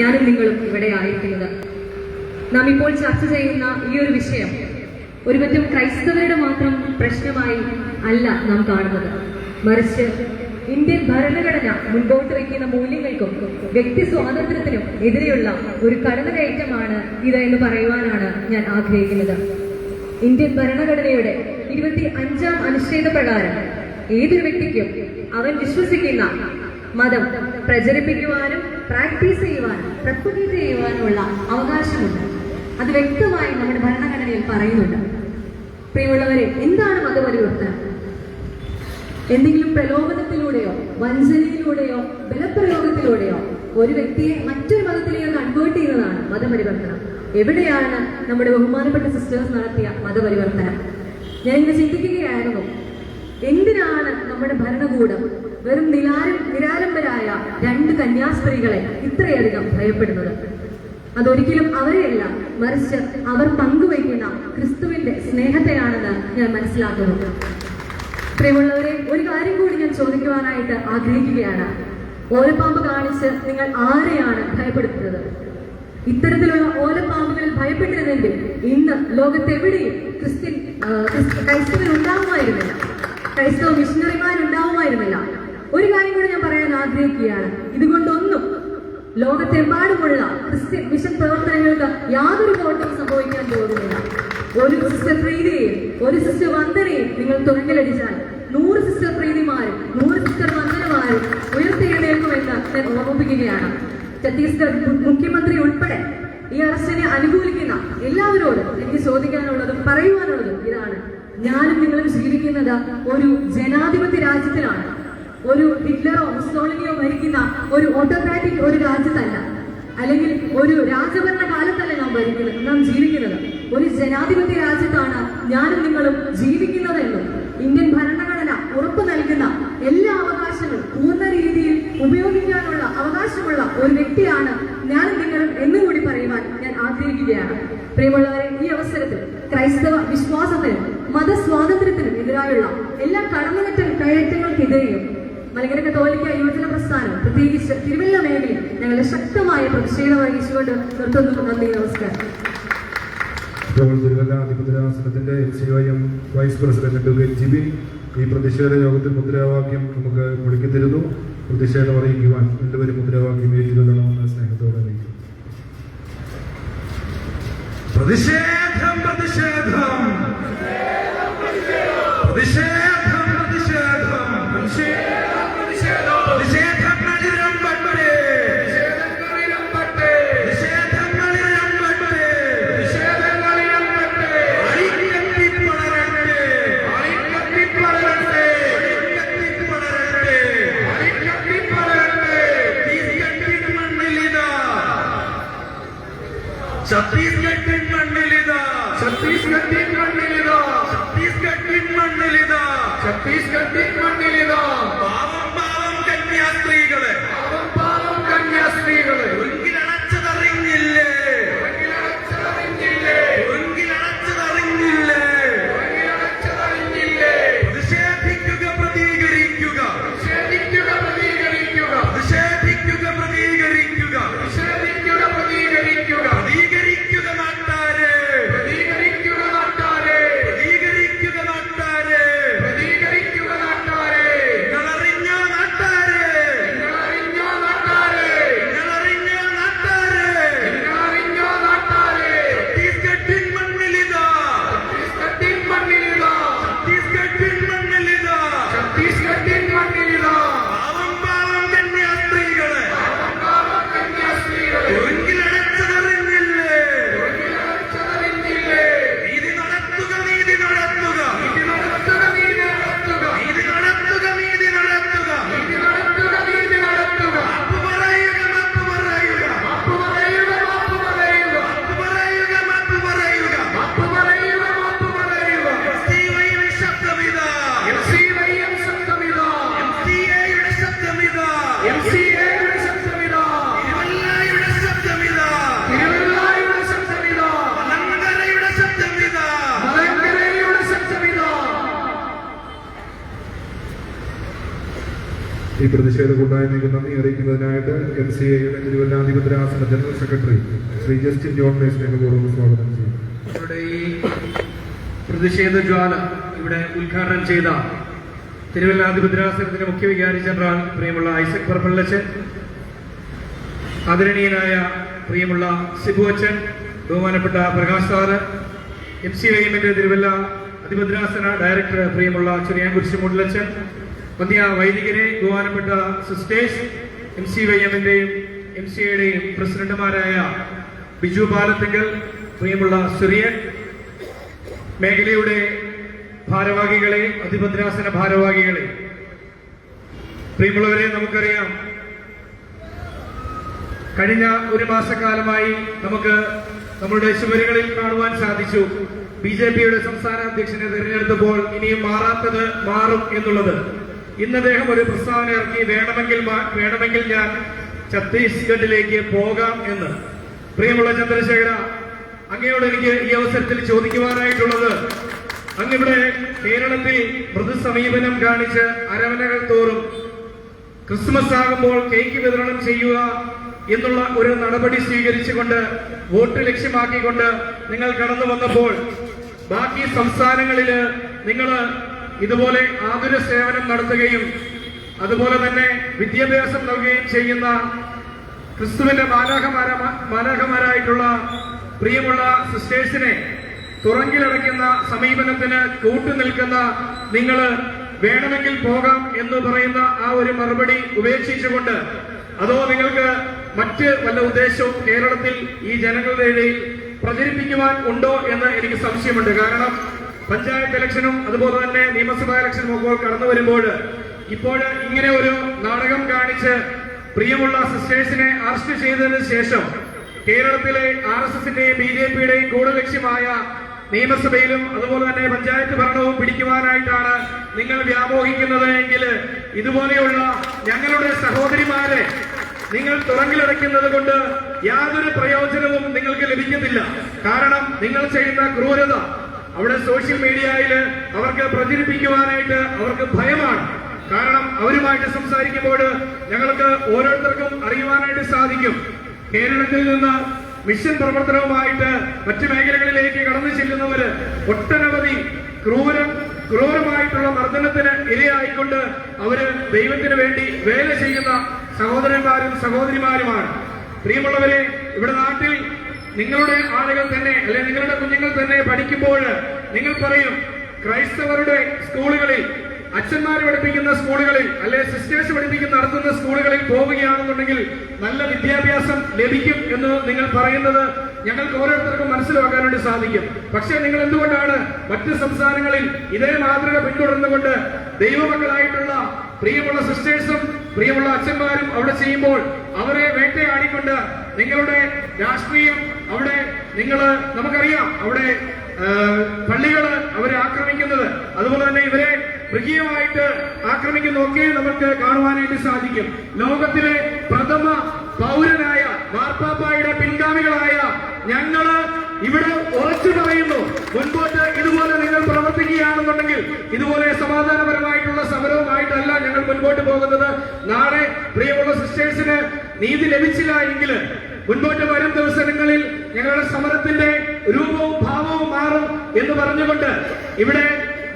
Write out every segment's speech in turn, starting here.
ഞാനും നിങ്ങളും ഇവിടെ ആയിരിക്കുന്നത്. നാം ഇപ്പോൾ ചർച്ച ചെയ്യുന്ന ഈ ഒരു വിഷയം ഒരു ഒരുപറ്റം ക്രൈസ്തവരുടെ മാത്രം പ്രശ്നമായി അല്ല നാം കാണുന്നത്. മറിച്ച് ഇന്ത്യൻ ഭരണഘടന മുൻപോട്ട് വയ്ക്കുന്ന മൂല്യങ്ങൾക്കും വ്യക്തി സ്വാതന്ത്ര്യത്തിനും എതിരെയുള്ള ഒരു കടന്നുകയറ്റമാണ് ഇത് എന്ന് പറയുവാനാണ് ഞാൻ ആഗ്രഹിക്കുന്നത്. ഇന്ത്യൻ ഭരണഘടനയുടെ ഇരുപത്തി അഞ്ചാം അനുച്ഛേദ പ്രകാരം ഏതൊരു വ്യക്തിക്കും അവൻ വിശ്വസിക്കുന്ന മതം പ്രചരിപ്പിക്കുവാനും പ്രാക്ടീസ് ചെയ്യുവാനും പ്രപ്പഗേറ്റ് ചെയ്യുവാനുമുള്ള അവകാശമുണ്ട്. അത് വ്യക്തമായി നമ്മുടെ ഭരണഘടനയിൽ പറയുന്നുണ്ട്. പ്രിയമുള്ളവരെ എന്താണ് മതപരിവർത്തനം? എന്തെങ്കിലും പ്രലോഭനത്തിലൂടെയോ വഞ്ചനയിലൂടെയോ ബലപ്രയോഗത്തിലൂടെയോ ഒരു വ്യക്തിയെ മറ്റൊരു മതത്തിലേക്ക് കൺവേർട്ട് ചെയ്യുന്നതാണ് മതപരിവർത്തനം. എവിടെയാണ് നമ്മുടെ ബഹുമാനപ്പെട്ട സിസ്റ്റേഴ്സ് നടത്തിയ മതപരിവർത്തനം? ഞാൻ ഇങ്ങനെ ചിന്തിക്കുകയായിരുന്നു എന്തിനാണ് നമ്മുടെ ഭരണകൂടം വെറും നിലാരം നിരാലംബരായ രണ്ട് കന്യാസ്ത്രീകളെ ഇത്രയധികം ഭയപ്പെടുന്നത്. അതൊരിക്കലും അവരെയല്ല മറിച്ച് അവർ പങ്കുവയ്ക്കുന്ന ക്രിസ്തുവിന്റെ സ്നേഹത്തെയാണെന്ന് ഞാൻ മനസ്സിലാക്കുന്നു. പ്രിയമുള്ളവരെ ഒരു കാര്യം കൂടി ഞാൻ ചോദിക്കുവാനായിട്ട് ആഗ്രഹിക്കുകയാണ്. ഓലപ്പാമ്പ് കാണിച്ച് നിങ്ങൾ ആരെയാണ് ഭയപ്പെടുത്തുന്നത്? ഇത്തരത്തിലുള്ള ഓലപ്പാമ്പുകളിൽ ഭയപ്പെട്ടിരുന്നെങ്കിൽ ഇന്ന് ലോകത്തെവിടെയും ക്രിസ്ത്യൻ ക്രിസ്തു ക്രിസ്ത- ക്രൈസ്തവർ ഉണ്ടാവുമായിരുന്നില്ല ക്രൈസ്തവ മിഷണറിമാരുണ്ടാവുമായിരുന്നില്ല. ഒരു കാര്യം കൂടെ ഞാൻ പറയാൻ ആഗ്രഹിക്കുകയാണ്. ഇതുകൊണ്ടൊന്നും ലോകത്തെമ്പാടുമുള്ള ക്രിസ്ത്യൻ മിഷൻ പ്രവർത്തനങ്ങൾക്ക് യാതൊരു കോട്ടവും സംഭവിക്കാൻ പോകുന്നില്ല. ഒരു സിസ്റ്റർ പ്രീതിയെയും ഒരു സിസ്റ്റർ വന്ദനയും നിങ്ങൾ തുറങ്കലടിച്ചാൽ നൂറ് സിസ്റ്റർ പ്രീതിമാരും നൂറ് സിസ്റ്റർ വന്ദനമാരും ഉയർത്തെഴുന്നേൽക്കുമെന്ന് ഞാൻ ഓർമ്മിപ്പിക്കുകയാണ്. ഛത്തീസ്ഗഡ് മുഖ്യമന്ത്രി ഉൾപ്പെടെ ഈ അറസ്റ്റിനെ അനുകൂലിക്കുന്ന എല്ലാവരോടും എനിക്ക് ചോദിക്കാനുള്ളതും പറയുവാനുള്ളതും ഇതാണ്. ഞാനും നിങ്ങളും ജീവിക്കുന്നത് ഒരു ജനാധിപത്യ രാജ്യത്തിലാണ്. ഒരു ഹിറ്റ്ലറോ മുസോളിനിയോ ഭരിക്കുന്ന ഒരു ഓട്ടോക്രാറ്റിക് ഒരു രാജ്യത്തല്ല. അല്ലെങ്കിൽ ഒരു രാജഭരണ കാലത്തല്ല നാം ഭരിക്കുന്നത് നാം ജീവിക്കുന്നത്. ഒരു ജനാധിപത്യ രാജ്യത്താണ് ഞാനും നിങ്ങളും ജീവിക്കുന്നതെന്നും ഇന്ത്യൻ ഭരണഘടന ഉറപ്പു നൽകുന്ന എല്ലാ അവകാശങ്ങളും പൂർണ രീതിയിൽ ഉപയോഗിക്കാനുള്ള അവകാശമുള്ള ഒരു വ്യക്തിയാണ് ഞാനും നിങ്ങളും എന്നുകൂടി പറയുവാൻ ഞാൻ ആഗ്രഹിക്കുകയാണ്. പ്രിയമുള്ളവരെ ഈ അവസരത്തിൽ ക്രൈസ്തവ വിശ്വാസത്തിനും മതസ്വാതന്ത്ര്യത്തിനും എതിരായുള്ള എല്ലാ കടന്നുകറ്റ കയറ്റങ്ങൾക്കെതിരെയും മലങ്കര കത്തോലിക്ക യുവജന പ്രസ്ഥാനം. പ്രത്യേകിച്ച് തിരുവല്ല മേഖലയിൽ ഞങ്ങളുടെ ശക്തമായ പ്രതിഷേധം അറിയിച്ചുകൊണ്ട് നിർത്തുന്നു നന്ദി നമസ്കാരം. Thiruvalla അധിപതിരാസനത്തിന്റെ M C I M vice president advocate Jibin ഈ പ്രതിഷേധ യോഗത്തിൽ മുദ്രാവാക്യം നമുക്ക് മുഴക്കിത്തരുന്നു പ്രതിഷേധം അറിയിക്കുവാൻ രണ്ടുപേരും മുദ്രാവാക്യം ഏറ്റുകൊള്ളണമെന്ന് സ്നേഹത്തോടെ അറിയിക്കുന്നു. പ്രതിഷേധം പ്രതിഷേധം. छत्तीसगढ़ ഈ പ്രതിഷേധ കൂട്ടായ്മയ്ക്ക് നന്ദി അറിയിക്കുന്നതിനായിട്ട് എം സി ഐയുടെ തിരുവല്ലാധിപത്യാസന ജനറൽ സെക്രട്ടറി ശ്രീ ജസ്റ്റിൻ ജോണിനെ സ്നേഹപൂർവം സ്വാഗതം ചെയ്യും ഇവിടെ ഈ പ്രതിഷേധ ജ്വാല ഇവിടെ ഉദ്ഘാടനം ചെയ്ത തിരുവല്ലാധിപത്യാസനത്തിന്റെ മുഖ്യ വികാരി ജനറൽ പ്രിയമുള്ള ഐസക് പറപ്പള്ളച്ചൻ ആദരണീയനായ പ്രിയമുള്ള സിബു അച്ഛൻ ബഹുമാനപ്പെട്ട പ്രകാശ് സാറ് എം സി എമ്മിന്റെ തിരുവല്ല അതിഭദ്രാസന ഡയറക്ടർ പ്രിയമുള്ള ചെറിയാൻകുരിശ് മുണ്ടലച്ചൻ വന്യ വൈദികരെ ബഹുമാനപ്പെട്ട സിസ്റ്റേഴ്സ് എം സി വൈ എമ്മിന്റെയും എം സി എയുടെയും പ്രസിഡന്റുമാരായ ബിജു പാലത്തിങ്കൽ പ്രിയമുള്ള സുറിയൻ മേഖലയുടെ ഭാരവാഹികളെ അതിഭദ്രാസന ഭാരവാഹികളെ. പ്രിയമുള്ളവരെ നമുക്കറിയാം കഴിഞ്ഞ ഒരു മാസക്കാലമായി നമുക്ക് നമ്മുടെ ചുവരുകളിൽ കാണുവാൻ സാധിച്ചു. ബി ജെ പിയുടെ സംസ്ഥാന അധ്യക്ഷനെ തിരഞ്ഞെടുത്തപ്പോൾ ഇനിയും മാറാത്തത് മാറും എന്നുള്ളത്. ഇന്ന് അദ്ദേഹം ഒരു പ്രസ്താവന ഇറക്കി വേണമെങ്കിൽ വേണമെങ്കിൽ ഞാൻ ഛത്തീസ്ഗഡിലേക്ക് പോകാം എന്ന്. പ്രിയമുള്ള ചന്ദ്രശേഖര അങ്ങയോട് എനിക്ക് ഈ അവസരത്തിൽ ചോദിക്കുവാനായിട്ടുള്ളത് അങ്ങിവിടെ കേരളത്തിൽ മൃദു സമീപനം കാണിച്ച് അരവനകൾ തോറും ക്രിസ്മസ് ആകുമ്പോൾ കേക്ക് വിതരണം ചെയ്യുക എന്നുള്ള ഒരു നടപടി സ്വീകരിച്ചുകൊണ്ട് വോട്ട് ലക്ഷ്യമാക്കിക്കൊണ്ട് നിങ്ങൾ കടന്നു വന്നപ്പോൾ ബാക്കി സംസ്ഥാനങ്ങളിൽ നിങ്ങൾ ഇതുപോലെ ആതുര സേവനം നടത്തുകയും അതുപോലെ തന്നെ വിദ്യാഭ്യാസം നൽകുകയും ചെയ്യുന്ന ക്രിസ്തുവിന്റെ മാലാഹമാര മാലാഹമാരായിട്ടുള്ള പ്രിയമുള്ള സിസ്റ്റേഴ്സിനെ തുറങ്കിലടയ്ക്കുന്ന സമീപനത്തിന് കൂട്ടുനിൽക്കുന്ന നിങ്ങൾ വേണമെങ്കിൽ പോകാം എന്ന് പറയുന്ന ആ ഒരു മറുപടി ഉപേക്ഷിച്ചുകൊണ്ട് അതോ നിങ്ങൾക്ക് മറ്റ് വല്ല ഉദ്ദേശവും കേരളത്തിൽ ഈ ജനങ്ങളുടെ ഇടയിൽ പ്രചരിപ്പിക്കുവാൻ ഉണ്ടോ എന്ന് എനിക്ക് സംശയമുണ്ട്. കാരണം പഞ്ചായത്ത് ഇലക്ഷനും അതുപോലെ തന്നെ നിയമസഭാ ഇലക്ഷനും ഒക്കെ കടന്നു വരുമ്പോൾ ഇപ്പോൾ ഇങ്ങനെ ഒരു നാടകം കാണിച്ച് പ്രിയമുള്ള സിസ്റ്റേഴ്സിനെ അറസ്റ്റ് ചെയ്തതിനു ശേഷം കേരളത്തിലെ ആർ എസ് എസിന്റെയും ബി ജെ പിയുടെയും കൂടുതൽ ലക്ഷ്യമായ നിയമസഭയിലും അതുപോലെ തന്നെ പഞ്ചായത്ത് ഭരണവും പിടിക്കുവാനായിട്ടാണ് നിങ്ങൾ വ്യാമോഹിക്കുന്നത് എങ്കിൽ ഇതുപോലെയുള്ള ഞങ്ങളുടെ സഹോദരിമാരെ നിങ്ങൾ തുറങ്കിലടയ്ക്കുന്നത് കൊണ്ട് യാതൊരു പ്രയോജനവും നിങ്ങൾക്ക് ലഭിക്കുന്നില്ല കാരണം നിങ്ങൾ ചെയ്യുന്ന ക്രൂരത അവിടെ സോഷ്യൽ മീഡിയയിൽ അവർക്ക് പ്രചരിപ്പിക്കുവാനായിട്ട് അവർക്ക് ഭയമാണ്. കാരണം അവരുമായിട്ട് സംസാരിക്കുമ്പോൾ ഞങ്ങൾക്ക് ഓരോരുത്തർക്കും അറിയുവാനായിട്ട് സാധിക്കും. കേരളത്തിൽ നിന്ന് മിഷൻ പ്രവർത്തനവുമായിട്ട് മറ്റു മേഖലകളിലേക്ക് കടന്നു ചെല്ലുന്നവര് ഒട്ടനവധി ക്രൂരം ക്രൂരമായിട്ടുള്ള മർദ്ദനത്തിന് ഇരയായിക്കൊണ്ട് അവർ ദൈവത്തിന് വേണ്ടി വേല ചെയ്യുന്ന സഹോദരന്മാരും സഹോദരിമാരുമാണ്. പ്രിയമുള്ളവരെ ഇവിടെ നാട്ടിൽ നിങ്ങളുടെ ആളുകൾ തന്നെ അല്ലെ നിങ്ങളുടെ കുഞ്ഞുങ്ങൾ തന്നെ പഠിക്കുമ്പോൾ നിങ്ങൾ പറയും ക്രൈസ്തവരുടെ സ്കൂളുകളിൽ അച്ഛന്മാർ പഠിപ്പിക്കുന്ന സ്കൂളുകളിൽ അല്ലെ സിസ്റ്റേഴ്സ് പഠിപ്പിക്കുന്ന നടത്തുന്ന സ്കൂളുകളിൽ പോവുകയാണെന്നുണ്ടെങ്കിൽ നല്ല വിദ്യാഭ്യാസം ലഭിക്കും എന്ന് നിങ്ങൾ പറയുന്നത് ഞങ്ങൾക്ക് ഓരോരുത്തർക്കും മനസ്സിലാക്കാൻ വേണ്ടി സാധിക്കും. പക്ഷേ നിങ്ങൾ എന്തുകൊണ്ടാണ് മറ്റ് സംസ്ഥാനങ്ങളിൽ ഇതേ മാതൃക പിന്തുടർന്നുകൊണ്ട് ദൈവമക്കളായിട്ടുള്ള പ്രിയമുള്ള സിസ്റ്റേഴ്സും പ്രിയമുള്ള അച്ഛന്മാരും അവിടെ ചെയ്യുമ്പോൾ അവരെ വേട്ടയാടിക്കൊണ്ട് നിങ്ങളുടെ രാഷ്ട്രീയം അവിടെ നിങ്ങൾ നമുക്കറിയാം അവിടെ പള്ളികൾ അവരെ ആക്രമിക്കുന്നത്. അതുപോലെ തന്നെ ഇവരെ മൃഗീയമായിട്ട് ആക്രമിക്കുന്നതൊക്കെ നമുക്ക് കാണുവാനായിട്ട് സാധിക്കും. ലോകത്തിലെ പ്രഥമ പൗരനായ മാർപ്പാപ്പായുടെ പിൻഗാമികളായ ഞങ്ങൾ ഇവിടെ ഉറച്ചു പറയുന്നു. മുൻപോട്ട് ഇതുപോലെ നിങ്ങൾ പ്രവർത്തിക്കുകയാണെന്നുണ്ടെങ്കിൽ ഇതുപോലെ സമാധാനപരമായിട്ടുള്ള സമരവുമായിട്ടല്ല ഞങ്ങൾ മുൻപോട്ട് പോകുന്നത്. നാളെ പ്രിയമുള്ള സിസ്റ്റേഴ്സിന് നീതി ലഭിച്ചില്ല എങ്കിൽ മുൻപോട്ട് വരും ദിവസങ്ങളിൽ ഞങ്ങളുടെ സമരത്തിന്റെ രൂപവും ഭാവവും മാറും എന്ന് പറഞ്ഞുകൊണ്ട് ഇവിടെ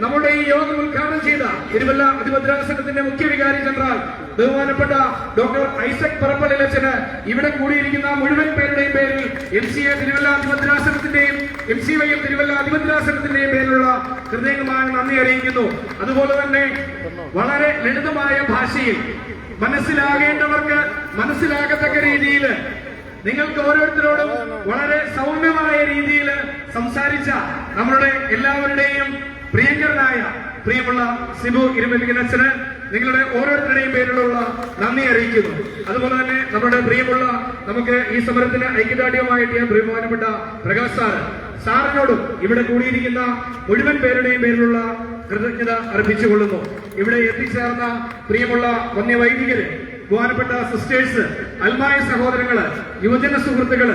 നമ്മുടെ ഈ യോഗം ഉദ്ഘാടനം ചെയ്ത തിരുവല്ല അതിഭദ്രാസനത്തിന്റെ മുഖ്യ വികാരി ജനറൽ ബഹുമാനപ്പെട്ട ഡോക്ടർ ഐസക് പറപ്പള്ളിലച്ചന് ഇവിടെ കൂടിയിരിക്കുന്ന മുഴുവൻ പേരുടെയും പേരിൽ M C A Thiruvalla അതിഭദ്രാസനത്തിന്റെയും M C Y M Thiruvalla അതിഭദ്രാസനത്തിന്റെയും പേരിലുള്ള ഹൃദയമായ നന്ദി അറിയിക്കുന്നു. അതുപോലെ തന്നെ വളരെ ലളിതമായ ഭാഷയിൽ മനസ്സിലാകേണ്ടവർക്ക് മനസ്സിലാകത്തക്ക രീതിയിൽ നിങ്ങൾക്ക് ഓരോരുത്തരോടും വളരെ സൗമ്യമായ രീതിയിൽ സംസാരിച്ച നമ്മളുടെ എല്ലാവരുടെയും പ്രിയങ്കരനായ പ്രിയമുള്ള സിബു ഇരുമലിംഗനച്ഛന് നിങ്ങളുടെ ഓരോരുത്തരുടെയും പേരിലുള്ള നന്ദി അറിയിക്കുന്നു. അതുപോലെ തന്നെ നമ്മുടെ പ്രിയമുള്ള നമുക്ക് ഈ സമരത്തിന് ഐക്യദാർഢ്യമായിട്ട് ഞാൻ ബഹുമാനപ്പെട്ട പ്രകാശ് സാർ സാറിനോടും ഇവിടെ കൂടിയിരിക്കുന്ന മുഴുവൻ പേരുടെയും പേരിലുള്ള കൃതജ്ഞത അർപ്പിച്ചുകൊള്ളുന്നു. ഇവിടെ എത്തിച്ചേർന്ന പ്രിയമുള്ള വന്യവൈദികര് ബഹുമാനപ്പെട്ട സിസ്റ്റേഴ്സ് അൽമായ സഹോദരങ്ങൾ യുവജന സുഹൃത്തുക്കൾ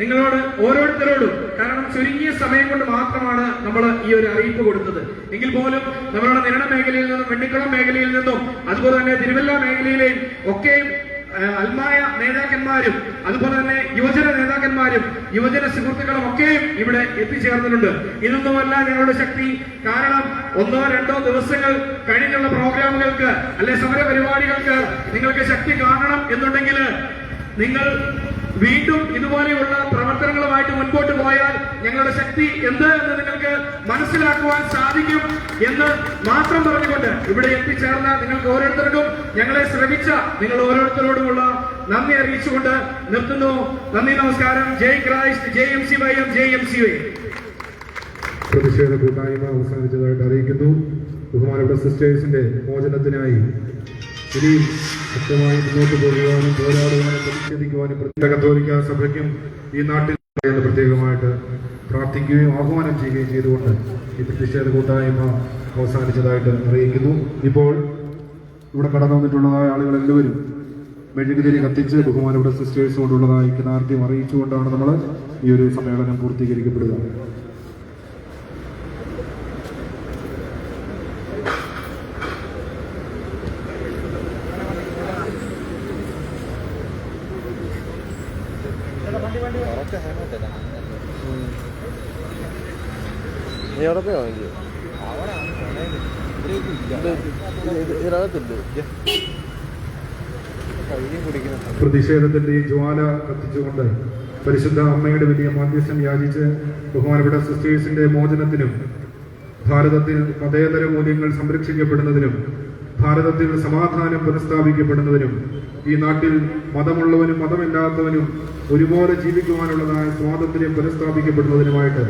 നിങ്ങളോട് ഓരോരുത്തരോടും കാരണം ചുരുങ്ങിയ സമയം കൊണ്ട് മാത്രമാണ് നമ്മൾ ഈ ഒരു അറിയിപ്പ് കൊടുത്തത്. എങ്കിൽ പോലും നമ്മളുടെ നിരണ മേഖലയിൽ നിന്നും വെണ്ണിക്കുളം മേഖലയിൽ നിന്നും അതുപോലെ തന്നെ തിരുവല്ല മേഖലയിലെയും ഒക്കെയും അൽമായ നേതാക്കന്മാരും അതുപോലെ തന്നെ യുവജന നേതാക്കന്മാരും യുവജന സുഹൃത്തുക്കളും ഒക്കെയും ഇവിടെ എത്തിച്ചേർന്നിട്ടുണ്ട്. ഇതൊന്നുമല്ല ഞങ്ങളുടെ ശക്തി. കാരണം ഒന്നോ രണ്ടോ ദിവസങ്ങൾ കഴിഞ്ഞുള്ള പ്രോഗ്രാമുകൾക്ക് അല്ലെ സമര പരിപാടികൾക്ക് നിങ്ങൾക്ക് ശക്തി കാണണം എന്നുണ്ടെങ്കിൽ നിങ്ങൾ വീണ്ടും ഇതുപോലെയുള്ള പ്രവർത്തനങ്ങളുമായിട്ട് മുൻപോട്ട് പോയാൽ ഞങ്ങളുടെ ശക്തി എന്ത് എന്ന് നിങ്ങൾക്ക് മനസ്സിലാക്കുവാൻ സാധിക്കും എന്ന് മാത്രം പറഞ്ഞുകൊണ്ട് ഇവിടെ എത്തിച്ചേർന്ന നിങ്ങൾക്ക് ഓരോരുത്തർക്കും ഞങ്ങളെ ശ്രമിച്ച നിങ്ങൾ ഓരോരുത്തരോടുമുള്ള നന്ദി അറിയിച്ചുകൊണ്ട് നിർത്തുന്നു. നന്ദി നമസ്കാരം. ജയ് Christ. J M C Y M J M C Y. പ്രതിഷേധ കൂട്ടായ്മ അവസാനിച്ചതായിട്ട് അറിയിക്കുന്നു. ബഹുമാനപ്പെട്ട സിസ്റ്റേഴ്സിന്റെ മോചനത്തിനായി ശക്തമായി മുന്നോട്ട് പോകുവാനും പോരാടുവാനും പ്രതിഷേധിക്കുവാനും പ്രത്യേക കത്തോലിക്ക സഭയ്ക്കും ഈ നാട്ടിൽ പ്രത്യേകമായിട്ട് പ്രാർത്ഥിക്കുകയും ആഹ്വാനം ചെയ്യുകയും ചെയ്തുകൊണ്ട് ഈ പ്രതിഷേധ കൂട്ടായ്മ അവസാനിച്ചതായിട്ട് അറിയിക്കുന്നു. ഇപ്പോൾ ഇവിടെ കടന്നു വന്നിട്ടുള്ളതായ ആളുകൾ എല്ലാവരും മെഴുകുതിരി കത്തിച്ച് ബഹുമാനപ്പെട്ട സിസ്റ്റേഴ്സ് കൊണ്ടുള്ളതായി കൃതാർത്ഥ്യം അറിയിച്ചുകൊണ്ടാണ് നമ്മൾ ഈ ഒരു സമ്മേളനം പൂർത്തീകരിക്കപ്പെടുക. നീ അവിടെ പോയി കുടിക്കണം പ്രതിഷേധത്തിന്റെ ഈ ജ്വാല കത്തിച്ചുകൊണ്ട് പരിശുദ്ധ അമ്മയുടെ വലിയ മാധ്യസ്ഥം യാചിച്ച് ബഹുമാനപ്പെട്ട സിസ്റ്റേഴ്സിന്റെ മോചനത്തിനും ഭാരതത്തിൽ മതേതര മൂല്യങ്ങൾ സംരക്ഷിക്കപ്പെടുന്നതിനും ഭാരതത്തിൽ സമാധാനം പുനഃസ്ഥാപിക്കപ്പെടുന്നതിനും ഈ നാട്ടിൽ മതമുള്ളവനും മതമില്ലാത്തവനും ഒരുപോലെ ജീവിക്കുവാനുള്ളതായ സ്വാതന്ത്ര്യം പുനഃസ്ഥാപിക്കപ്പെടുന്നതിനുമായിട്ട്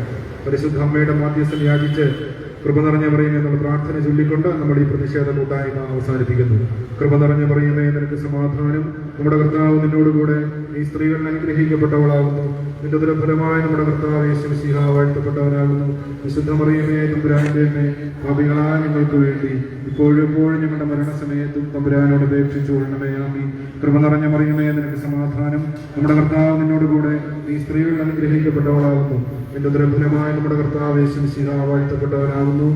പരിശുദ്ധ അമ്മയുടെ മാധ്യസ്ഥം യാചിച്ച് കൃപ നിറഞ്ഞ പറയുമേ എന്നുള്ള പ്രാർത്ഥന ചൊല്ലിക്കൊണ്ട് നമ്മൾ ഈ പ്രതിഷേധ കൂട്ടായ്മ അവസാനിപ്പിക്കുന്നു. കൃപ നിറഞ്ഞ പറയുമേ നിനക്ക് സമാധാനം നമ്മുടെ കർത്താവ് നിന്നോടുകൂടെ ഈ സ്ത്രീകൾ അനുഗ്രഹിക്കപ്പെട്ടവളാകുന്നു. നിന്റെ ദുരഫലമായ നമ്മുടെ കർത്താവ് യേശു വാഴ്ത്തപ്പെട്ടവനാകുന്നു. വിശുദ്ധ മറിയമേ തമ്പുരാന്റെ അമ്മേ പാപികളായ വേണ്ടി ഇപ്പോഴും എപ്പോഴും ഞങ്ങളുടെ മരണസമയത്തും തമ്പുരാനോട് അപേക്ഷിച്ചു കൊള്ളണമേ ആമി കൃപ നിറഞ്ഞ മറിയമേ നിനക്ക് സമാധാനം. നമ്മുടെ കർത്താവ് നിന്നോടുകൂടെ ഈ സ്ത്രീകൾ അനുഗ്രഹിക്കപ്പെട്ടവളാകുന്നു. നിന്റെ ദുരഫലമായ നമ്മുടെ കർത്താവ് യേശുമിശിഹ വാഴ്ത്തപ്പെട്ടവനാകുന്നു.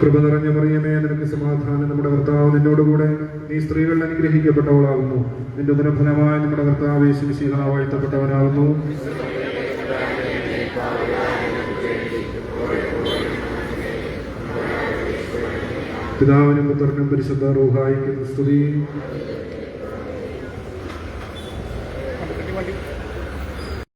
കൃപ നിറഞ്ഞ മറിയമേ നിനക്ക് സമാധാനം നമ്മുടെ കർത്താവ് നിന്നോടുകൂടെ നീ സ്ത്രീകൾ അനുഗ്രഹിക്കപ്പെട്ടവളാകുന്നു. നിന്റെ ദുരഫലമായ നമ്മുടെ കർത്താവ് യേശുമിശിഹ വാഴ്ത്തപ്പെട്ടവനാകുന്നു പിതാവിനും പുത്രനും പരിശുദ്ധ റൂഹായിക്കും സ്തുതി.